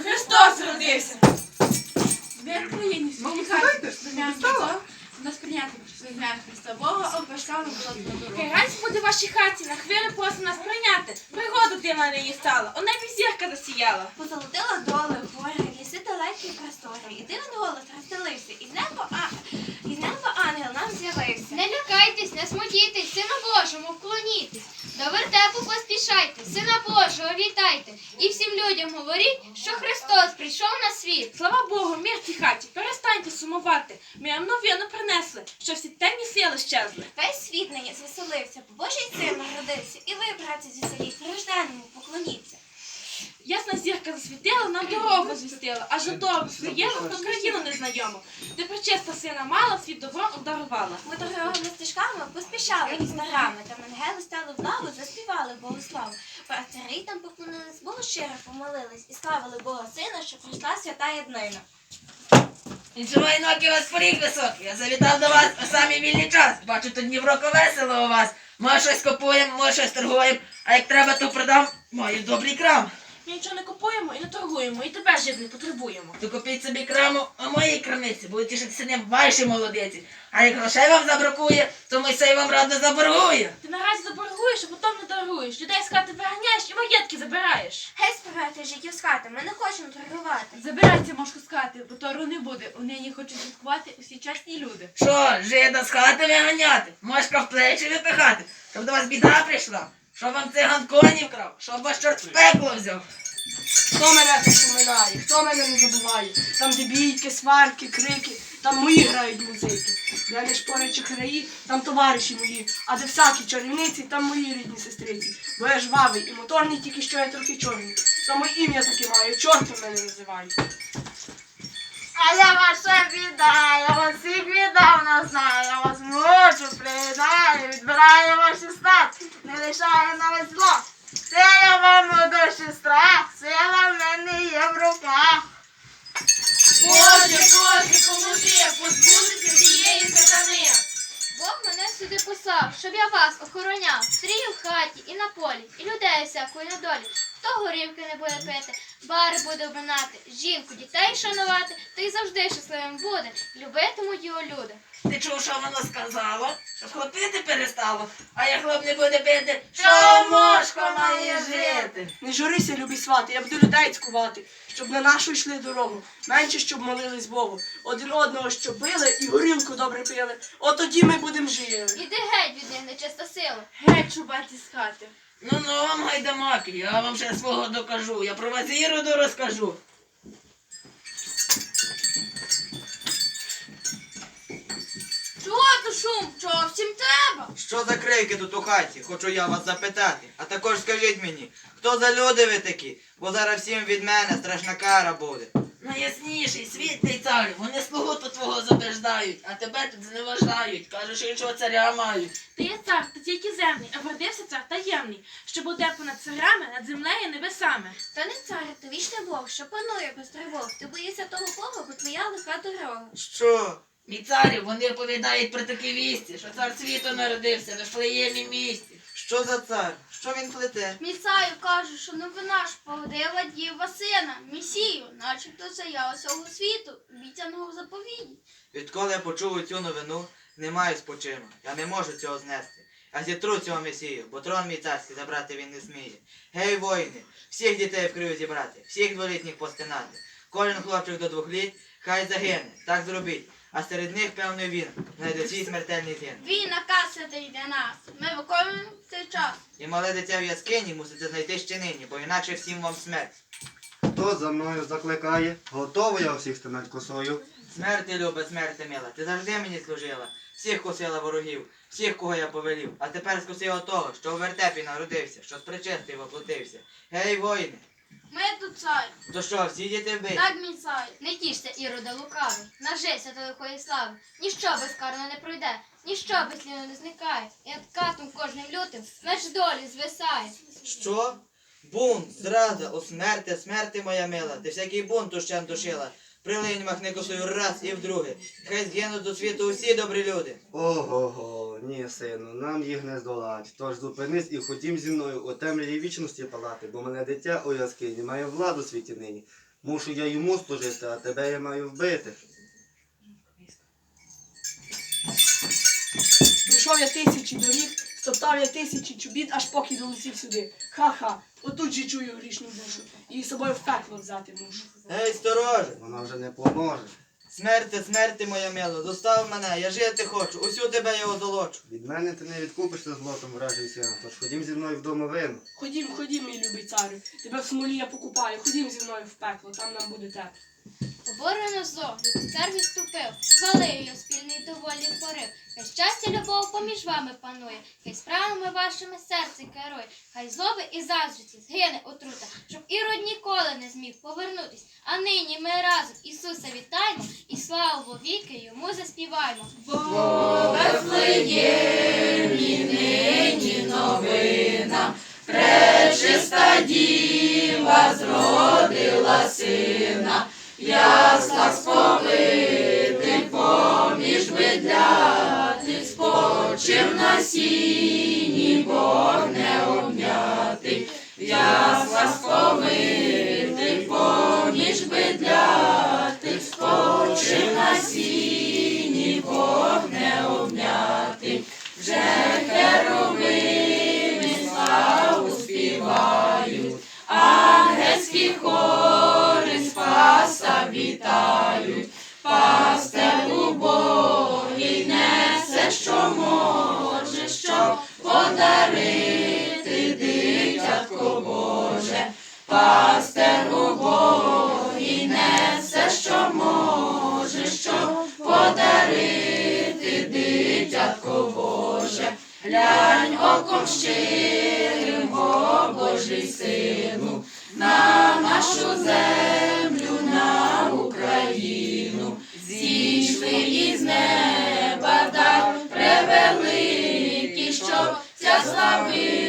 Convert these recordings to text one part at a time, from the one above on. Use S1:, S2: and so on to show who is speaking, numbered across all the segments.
S1: Христос родився. Україні,
S2: Ну,
S1: хаті,
S2: не
S1: сприйняти
S2: стала.
S1: Христа, нас прийняти ім'я Христа Бога, обважкали була на дорогу.
S3: Хай буде в вашій хаті, на хвилю просить нас прийняти. Пригоду ти мене її стала, у небі зірка засіяла.
S4: Позолотила доли, гори, ліси далекі простори, і дивен голос розстелився, і з неба, а... і з неба ангел нам з'явився.
S5: Не лякайтесь, не смутітесь, Сину Божому вклонітесь. До вертепу поспішайте, Сина Божого вітайте. І всім людям говоріть, що Христос прийшов на світ.
S3: Слава Богу, мир тій хаті, перестаньте сумувати. Ми вам новину принесли, що всі темні сили щезли.
S4: Весь світ нині звеселився, бо Божий син народився, і ви, братці, звеселіть, рожденому
S3: нам звістила, аж до того своєму про країну незнайому. Ти причиста сина мала, світ добро обдарувала.
S4: Ми дорогими стежками поспішали із дарами, та ангели стали в лаву, заспівали Богославу. Пастирі там поклонились, Богу щиро помолились і славили Бога Сина, що прийшла свята єднина.
S6: Нічого іноки вас поріг високий. Я завітав до вас у самий вільний час. Бачу, тут Днівроко весело у вас. Може щось купуємо, може щось торгуємо, а як треба, то продам. Маю добрий крам.
S3: Ми нічого не купуємо і не торгуємо, і тебе жив не потребуємо.
S6: То купіть собі краму у моїй крамниці, будуть тішитися ним ваші молодиці. А як грошей вам забракує, то Мойсей вам радо заборгує.
S3: Ти наразі заборгуєш, а потім не торгуєш. Людей з хати виганяєш і маєтки забираєш.
S4: Гей, співайте життів з хати, ми не хочемо торгувати.
S1: Забирайте мошку з хати, бо тору не буде. У неї хочуть святкувати усі чесні люди.
S6: Що, жида з хати виганяти, мошка в плечі випихати, щоб до вас біда прийшла, щоб вам циган коні вкрав, щоб вас чорт в пекло взяв.
S2: Хто мене тут хто мене не забуває? Там де бійки, сварки, крики, там мої грають музики. Де не шпорячі краї, там товариші мої, а де всякі чарівниці, там мої рідні сестриці. Бо я жвавий і моторний, тільки що я трохи чорний. Тому ім'я таке маю, чортом мене називають.
S7: А я ваша біда, я вас всіх віддавна знаю, я вас мучу, приїдаю, відбираю ваші статки, не лишаю на весь зло. Сила вам у душі страх, сила в мене є в руках.
S3: Боже, Боже, поможи, позбутися цієї сатани.
S5: Бог мене сюди послав, щоб я вас охороняв, стрію в хаті і на полі, і людей всякої недолі. Хто горівки не буде пити, бари буде обминати, жінку, дітей шанувати, то й завжди щасливим буде, любитимуть його люди.
S6: Ти чув, що воно сказало? Щоб хлопити перестало, а як хлоп не буде бити, що мошко має
S7: має
S6: жити?
S2: Не журися, любі свати, я буду людей цькувати, щоб на нашу йшли дорогу. Менше, щоб молились Богу. Один одного щоб били і горілку добре пили. От тоді ми будемо жили.
S5: Іди геть від них, нечиста сила.
S1: Геть чубаті з хати.
S6: Ну ну вам гайдамаки, я вам ще свого докажу. Я про вас іроду розкажу.
S3: Чого то шум? Чого всім треба?
S8: Що за крики тут у хаті? Хочу я вас запитати. А також скажіть мені, хто за люди ви такі? Бо зараз всім від мене страшна кара буде.
S6: Найясніший світлий царю, вони слугу тут твого забеждають, а тебе тут зневажають. Кажуть, що іншого царя мають.
S3: Ти є цар, та тільки земний, а вродився цар таємний, що буде понад царями, над землею і небесами.
S4: Та не цар, то вічний Бог, що панує без тривог. Ти боїшся того Бога, бо твоя лиха дорога.
S8: Що?
S6: Мій царю, вони оповідають про такі вісті, що цар світу народився в Вифлеємі місті.
S8: Що за цар? Що він плете?
S5: Місаю кажу, що новина ж породила діва сина, місію, начебто це я усього світу, обіцяного заповіді.
S8: Відколи я почув цю новину, не маю спочину. Я не можу цього знести. Я зітру цього месію, бо трон мій царський забрати він не сміє. Гей, воїни, всіх дітей в крию зібрати, всіх дволітніх постинати. Кожен хлопчик до двох літ, хай загине, так зробіть. А серед них, певно, він, знайде свій смертельний згин.
S5: Він наказ святий для нас. Ми виконуємо цей час.
S8: І мале дитя в яскині мусите знайти ще нині, бо іначе всім вам смерть.
S9: Хто за мною закликає, готовий я всіх стинать косою.
S8: Смерти любе, смерти мила, ти завжди мені служила, всіх косила ворогів, всіх, кого я повелів, а тепер скосила того, що у вертепі народився, що з причистий воплотився. Гей, воїни,
S5: Ми тут цар,
S8: то що, всі діти вбиті?
S5: так мій цар. Не тішся, ірода лукавий, нажися до лихої слави. Ніщо безкарно не пройде, ніщо безслідно не зникає. І над катом кожним лютим меч долі звисає.
S8: Що? Бунт, зрада, о смерти, смерти моя мила, ти всякий бунт ущен душила. Прилинь махни косою раз і вдруге. Хай згинуть до світу усі добрі люди.
S9: Ого-го, ні, сину, нам їх не здолать. Тож зупинись і ходім зі мною у темряві вічності палати, бо мене дитя у яскині має владу в світі нині. Мушу я йому служити, а тебе я маю вбити.
S2: Пройшов я тисячі доріг, стоптав я тисячі чобіт, аж поки долетів сюди. Ха-ха, отут же чую грішну душу. І з собою в пекло взяти мушу.
S8: Гей, стороже!
S9: Вона вже не поможе.
S8: Смерти, смерти, моя мила, достав мене, я жити хочу, усю тебе я одолочу.
S9: Від мене ти не відкупишся злотом вражий сина, тож ходім зі мною вдома вину.
S2: Ходім, ходім, мій любий царю. Тебе в смолі я покупаю. Ходім зі мною в пекло, там нам буде тепло.
S10: Поборено зло, цар відступив, звалив його спільний доволі порив. Хай щастя, любов поміж вами панує, хай справами вашими серце керує, хай злоби і заздріці згине отрута, щоб ірод ніколи не зміг повернутись. А нині ми разом Ісуса вітаємо і славу вовіки йому заспіваємо. в насінні Бог не обнятий, я сласковитий, поміж бидлятих,
S4: спочив
S10: на сіні, Бог обняти, вже херовими славу співають, ангельські хори спаса вітають. Матко Боже, пастеру Богій несе, що може, що подарити дитятко Боже,
S6: глянь оком щирим, о Божий
S10: сину, на нашу землю, на Україну,
S6: зійшли із
S10: неба,
S6: дар превеликий, що
S10: ця слави.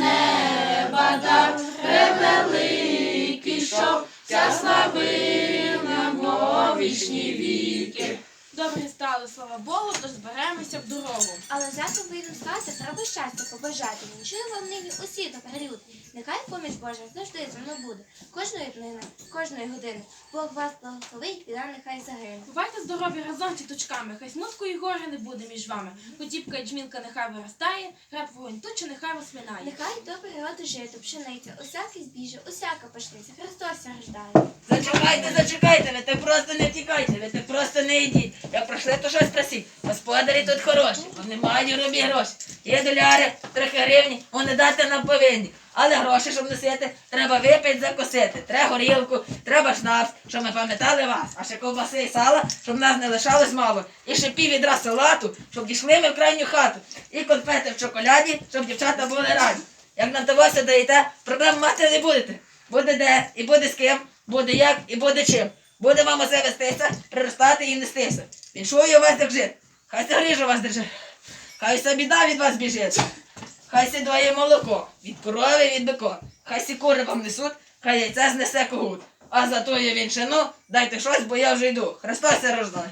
S10: неба дар превеликий, що вся славина
S4: мов
S10: вічні віки.
S3: Добре стало, слава Богу, тож зберемося в дорогу.
S4: Але зато вийду з хати, треба щастя побажати. Вінчую вам нині усі добрі люди. Нехай поміч Божа завжди зі мною буде. Кожної днини, кожної години. Бог вас благословить, біда нехай загине.
S3: Бувайте здорові разом тіточками, хай смутку і горя не буде між вами. Хотіпка і джмілка нехай виростає, граб вогонь туча нехай вас минає.
S4: Нехай добре роди жито, пшениця, усяке збіжжя, усяка пашниця. Христос рождає.
S6: Зачекайте, зачекайте, ви так просто не втікайте, ви так просто не йдіть. Як пройшли, то щось просіть. Господарі тут хороші, бо немає робі гроші. Є доляри, трохи гривні, вони дати нам повинні. Але гроші, щоб носити, треба випити, закосити. Треба горілку, треба шнапс, щоб ми пам'ятали вас. А ще ковбаси і сала, щоб нас не лишалось мало. І ще пів відра салату, щоб дійшли ми в крайню хату. І конфети в чоколяді, щоб дівчата були раді. Як нам того все даєте, проблем мати не будете. Буде де, і буде з ким, буде як, і буде чим. Буде вам оце вестися, приростати і нестися. Віншую вас держить. Хай це гріжа вас держи. Хай вся біда від вас біжить. Хай сі двоє молоко, від корови від бика. Хай сі кури вам несуть, хай яйця знесе когут. А за тою вінчину дайте щось, бо я вже йду. Христос се рождає.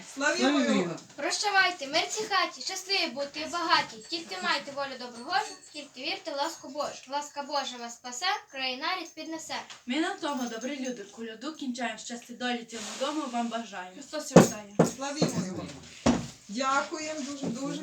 S10: Прощавайте, мирці хаті, щасливі будьте і багаті, тільки майте волю доброгожу, тільки вірте в ласку Божу. Ласка Божа вас спасе, країна рід піднесе.
S11: Ми на тому, добрі люди, коляду кінчаємо, щастя долі цього дому вам бажаємо.
S3: Христос рождає.
S1: Славімо його. Дякуємо дуже дуже.